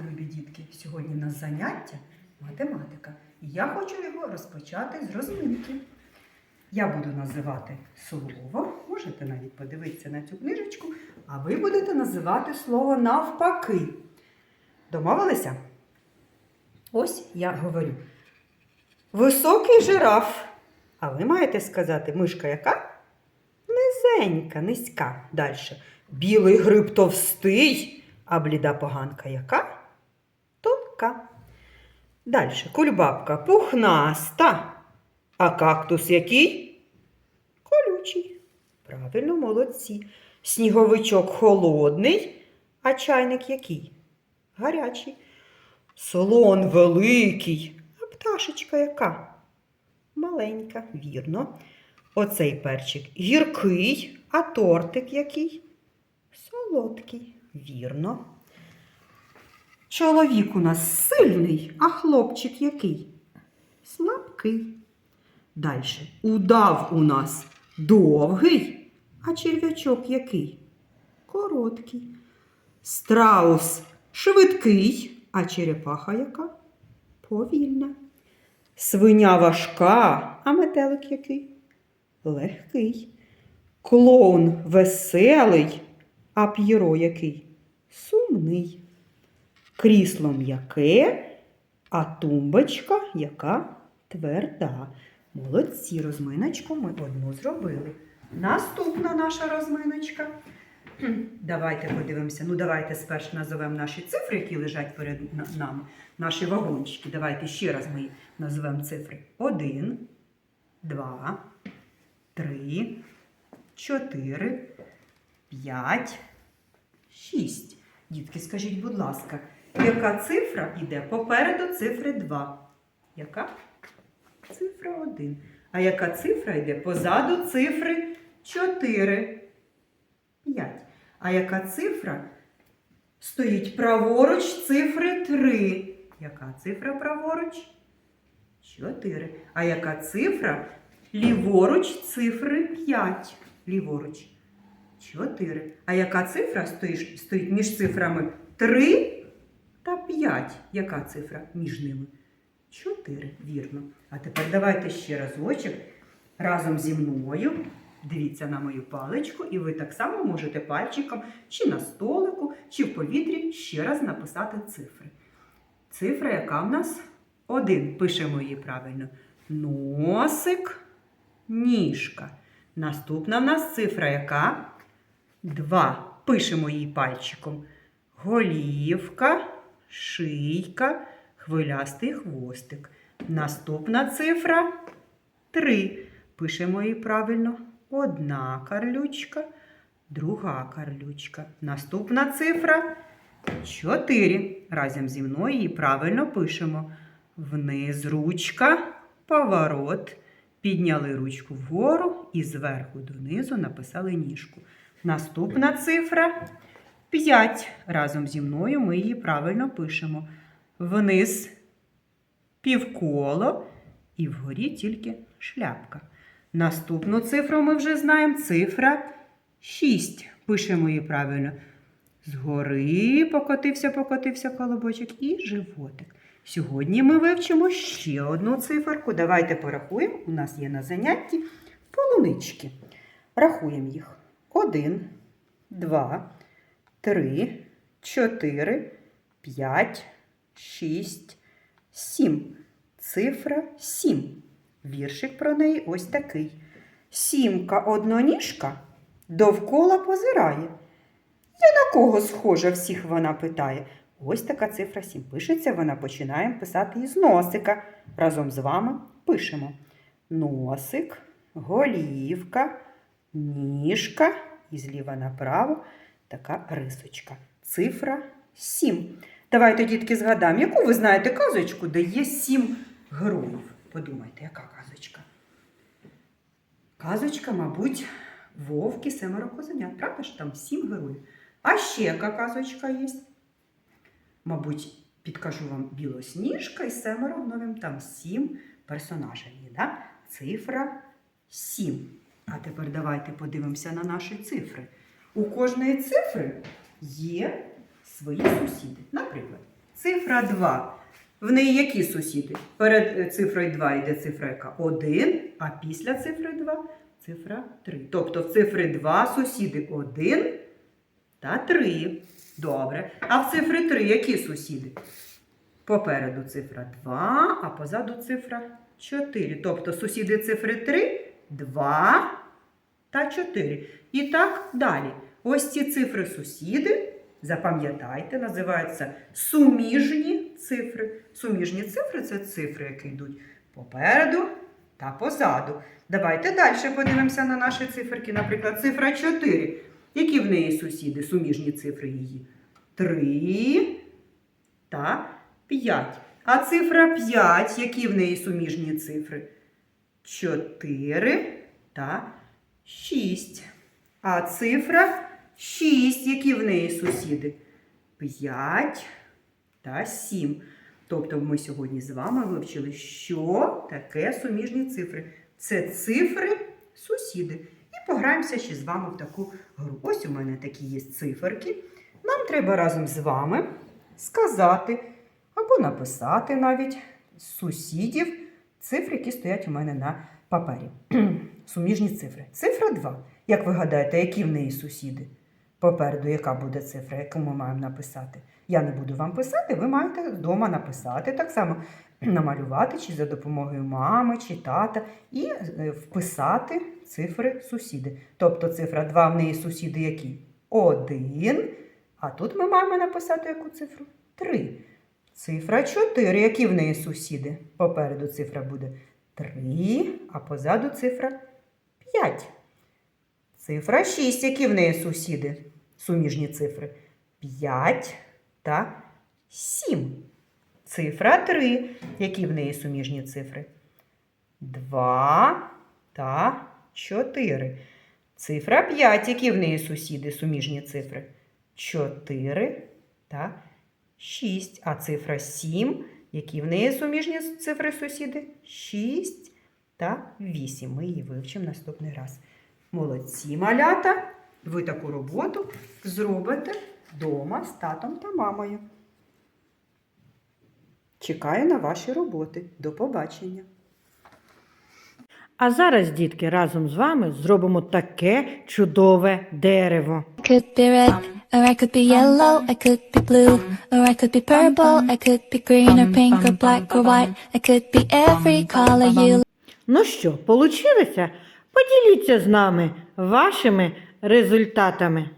любі дітки! Сьогодні у нас заняття математика. І я хочу його розпочати з розминки. Я буду називати слово, можете навіть подивитися на цю книжечку, а ви будете називати слово навпаки. Домовилися? Ось я говорю. Високий жираф. А ви маєте сказати, мишка яка? Низенька, низька. Далі. Білий гриб товстий, а бліда поганка яка? Тонка. Далі. Кульбабка пухнаста. А кактус який? Колючий. Правильно, молодці. Сніговичок холодний, а чайник який? Гарячий. Слон великий, а пташечка яка? Маленька, вірно. Оцей перчик гіркий, а тортик який? Солодкий, вірно. Чоловік у нас сильний, а хлопчик який? Слабкий. Далі. Удав у нас довгий, а черв'ячок який? Короткий. Страус швидкий, а черепаха яка? Повільна. Свиня важка, а метелик який? Легкий. Клоун веселий, а п'єро який? Сумний. Крісло м'яке, а тумбочка яка тверда. Молодці, розминочку ми одну зробили. Наступна наша розминочка. Давайте подивимося. Ну, давайте спершу назовемо наші цифри, які лежать перед нами, наші вагончики. Давайте ще раз ми назвемо цифри. Один, два, три, чотири, п'ять, шість. Дітки, скажіть, будь ласка, яка цифра йде попереду цифри 2? Яка? Цифра 1. А яка цифра йде позаду цифри 4? 5. А яка цифра стоїть праворуч цифри 3? Яка цифра праворуч? 4. А яка цифра ліворуч цифри 5? Ліворуч. 4. А яка цифра стоїть, між цифрами 3 та 5? Яка цифра між ними? 4. Вірно. А тепер давайте ще разочок разом зі мною. Дивіться на мою паличку, і ви так само можете пальчиком чи на столику, чи в повітрі ще раз написати цифри. Цифра, яка в нас? Один. Пишемо її правильно. Носик, ніжка. Наступна в нас цифра яка? Два. Пишемо її пальчиком. Голівка, шийка, хвилястий хвостик. Наступна цифра три. Пишемо її правильно. Одна карлючка, друга карлючка. Наступна цифра 4. Разом зі мною її правильно пишемо. Вниз ручка, поворот. Підняли ручку вгору і зверху донизу написали ніжку. Наступна цифра 5. Разом зі мною ми її правильно пишемо. Вниз півколо і вгорі тільки шляпка. Наступну цифру ми вже знаємо. Цифра 6. Пишемо її правильно. Згори покотився, покотився колобочок і животик. Сьогодні ми вивчимо ще одну циферку. Давайте порахуємо. У нас є на занятті полунички. Рахуємо їх. Один, два, три, чотири, п'ять, шість, сім. Цифра сім. Віршик про неї ось такий. Сімка одноніжка довкола позирає. Я на кого схожа всіх вона питає. Ось така цифра 7 пишеться, вона починаємо писати із носика. Разом з вами пишемо носик, голівка, ніжка і зліва направо така рисочка. Цифра 7. Давайте, дітки, згадаємо, яку ви знаєте казочку, де є 7 героїв. Подумайте, яка казочка? Казочка, мабуть, вовки, семеро козенят. Правда ж там 7 героїв. А ще яка казочка є? Мабуть, підкажу вам білосніжка і семеро гномів. Там сім персонажів є. Да? Цифра 7. А тепер давайте подивимося на наші цифри. У кожної цифри є свої сусіди. Наприклад, Цифра 2. В неї які сусіди? Перед е, цифрою 2 йде цифра яка? 1, а після цифри 2 цифра 3. Тобто в цифри 2 сусіди 1 та 3. Добре. А в цифри 3 які сусіди? Попереду цифра 2, а позаду цифра 4. Тобто сусіди цифри 3 2 та 4. І так далі. Ось ці цифри сусіди, запам'ятайте, називаються суміжні цифри. Суміжні цифри це цифри, які йдуть попереду та позаду. Давайте далі подивимося на наші циферки. Наприклад, цифра 4. Які в неї сусіди, суміжні цифри її? 3 та 5. А цифра 5, які в неї суміжні цифри? 4 та 6. А цифра 6, які в неї сусіди? 5 та 7. Тобто ми сьогодні з вами вивчили, що таке суміжні цифри. Це цифри сусіди. І пограємося ще з вами в таку гру. Ось у мене такі є циферки. Нам треба разом з вами сказати або написати навіть сусідів цифри, які стоять у мене на папері. Суміжні цифри. Цифра 2. Як ви гадаєте, які в неї сусіди? Попереду, яка буде цифра, яку ми маємо написати? Я не буду вам писати, ви маєте вдома написати так само, намалювати чи за допомогою мами чи тата, і е, вписати цифри сусіди. Тобто цифра 2 в неї сусіди які? 1. А тут ми маємо написати яку цифру? 3. Цифра 4. Які в неї сусіди? Попереду цифра буде 3, а позаду цифра 5. Цифра 6. Які в неї сусіди? Суміжні цифри? 5 та 7. Цифра 3. Які в неї суміжні цифри? 2 та 4. Цифра 5. Які в неї сусіди? Суміжні цифри? 4 та 6. А цифра 7. Які в неї суміжні цифри сусіди? 6 та 8. Ми її вивчимо наступний раз. Молодці малята! Ви таку роботу зробите вдома з татом та мамою. Чекаю на ваші роботи. До побачення! А зараз, дітки, разом з вами зробимо таке чудове дерево. I could be or I could be yellow, I could be blue, or I could be purple, I could be green or pink or black or white, I could be every color you Ну що, получилося? Поділіться з нами вашими результатами.